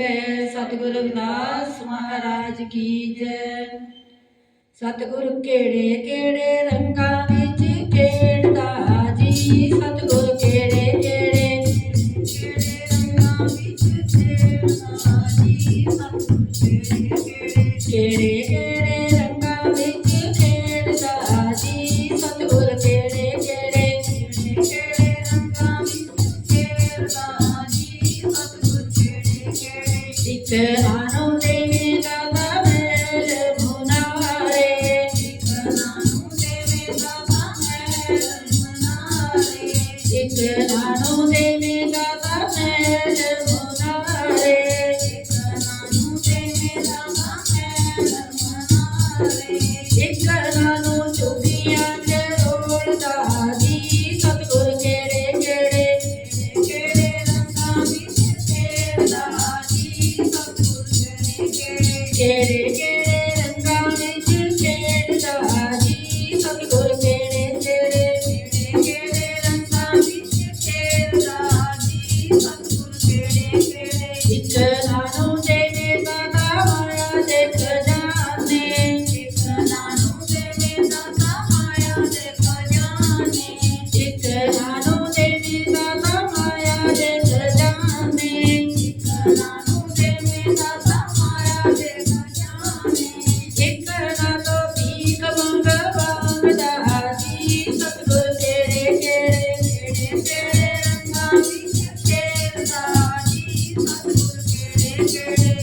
ਹੈ ਸਤਿਗੁਰ ਰਵਿਦਾਸ ਮਹਾਰਾਜ ਕੀ ਜੈ। ਸਤਿਗੁਰ ਕਿਹੜੇ ਕਿਹੜੇ ਰੰਗਾਂ ਵਿੱਚ ਖੇਡਦਾ ਜੀ? ਸਤਿਗੁਰ ਕਿਹੜੇ ਕਿਹੜੇ ਕਿਹੜੇ ਰੰਗਾਂ ਵਿੱਚ ਖੇਡਦਾ ਜੀ? ਸਤਿਗੁਰ ਕਿਹੜੇ ਕਿਹੜੇ ਕਿਹੜੇ చిత్రాను చిత్రాను దేవి దాదా మేర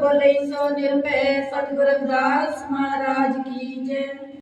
बोले सो निर्भय सदगुरुदास महाराज की जय।